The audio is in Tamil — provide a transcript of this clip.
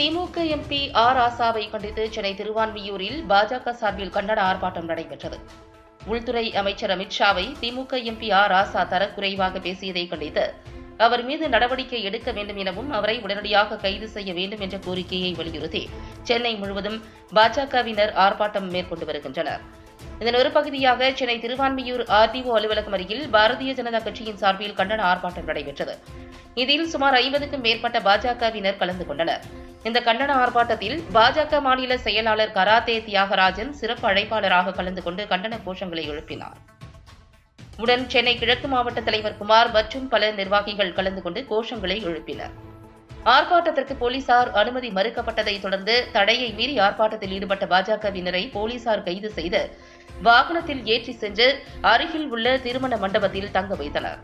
திமுக எம்பி ஆர் ஆசாவை கண்டித்து சென்னை திருவான்மியூரில் பாஜக சார்பில் கண்டன ஆர்ப்பாட்டம் நடைபெற்றது. உள்துறை அமைச்சர் அமித்ஷாவை திமுக எம்பி ஆர் ஆசா தரக்குறைவாக பேசியதை கண்டித்து அவர் மீது நடவடிக்கை எடுக்க வேண்டும் எனவும் அவரை உடனடியாக கைது செய்ய வேண்டும் என்ற கோரிக்கையை வலியுறுத்தி சென்னை முழுவதும் பாஜகவினர் ஆர்ப்பாட்டம் மேற்கொண்டு வருகின்றனர். இதன் ஒரு பகுதியாக சென்னை திருவான்மியூர் ஆர்டிஓ அலுவலகம் அருகில் பாரதிய ஜனதா கட்சியின் சார்பில் கண்டன ஆர்ப்பாட்டம் நடைபெற்றது. இதில் சுமார் ஐம்பதுக்கும் மேற்பட்ட பாஜகவினர் கலந்து கொண்டனர். இந்த கண்டன ஆர்ப்பாட்டத்தில் பாஜக மாநில செயலாளர் கராத்தே தியாகராஜன் சிறப்பு அழைப்பாளராக கலந்து கொண்டு கண்டன கோஷங்களை எழுப்பினார். உடன் சென்னை கிழக்கு மாவட்ட தலைவர் குமார் மற்றும் பல நிர்வாகிகள் கலந்து கொண்டு கோஷங்களை எழுப்பினர். ஆர்ப்பாட்டத்திற்கு போலீசார் அனுமதி மறுக்கப்பட்டதை தொடர்ந்து தடையை மீறி ஆர்ப்பாட்டத்தில் ஈடுபட்ட பாஜகவினரை போலீசார் கைது செய்து வாகனத்தில் ஏற்றி சென்று அருகில் உள்ள திருமண மண்டபத்தில் தங்க வைத்தனர்.